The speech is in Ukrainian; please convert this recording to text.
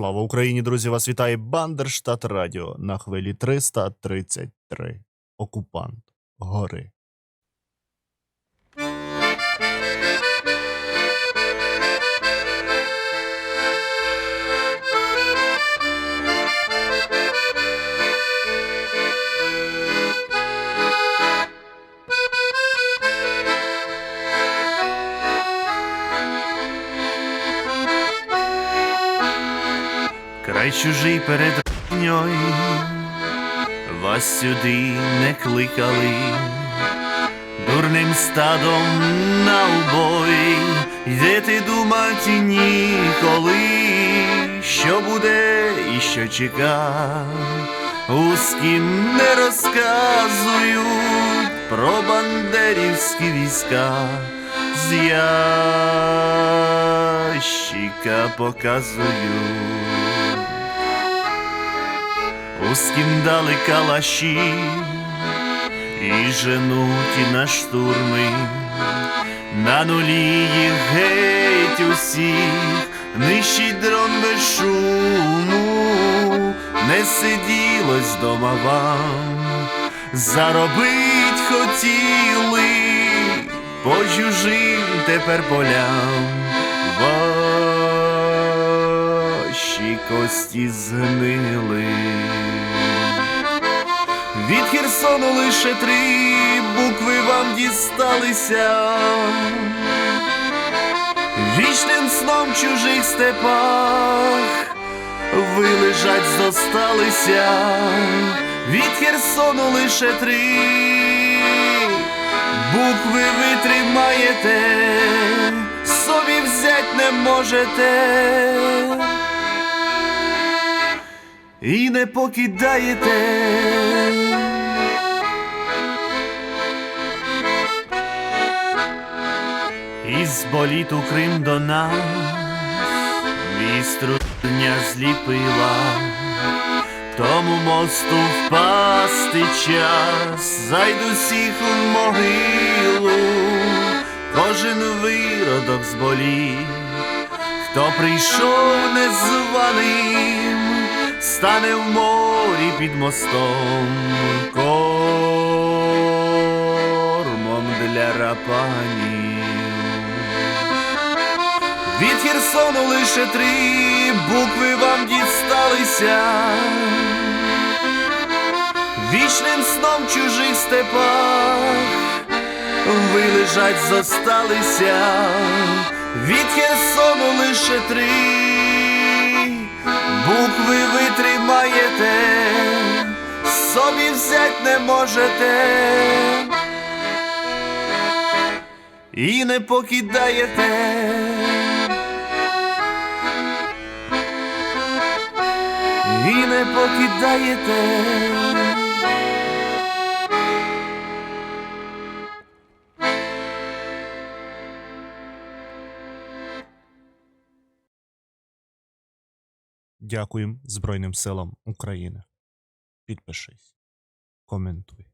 Слава Україні, друзі! Вас вітає Бандерштат Радіо на хвилі 333. Окупант гори. Край чужий перед ранньою, вас сюди не кликали, дурним стадом на убой, йдете думати ніколи, що буде і що чека, узким не розказують про бандерівські війська. З ящика показую. Узким дали калаші і женуть на штурми, на нулі їх геть усіх, нищить дрон без шуму, не сиділось дома вам, заробить хотіли. По чужим тепер полям. Кості згнили. Від Херсону лише три букви вам дісталися. Вічним сном чужих степах ви лежать зосталися. Від Херсону лише три букви ви тримаєте, собі взять не можете і не покидаєте. Із боліту Крим до нас вістру дня зліпила, тому мосту впасти час, зайду всіх у могилу, кожен виродок зболів, хто прийшов незваним, стане в морі під мостом, кормом для рапанів. Від Херсону лише три букви вам дісталися. Вічним сном чужих степах ви лежать зосталися. Від Херсону лише три букви взять не можете і не покидаєте. І не покидаєте. Дякуємо Збройним силам України. Підпишись, komentuj.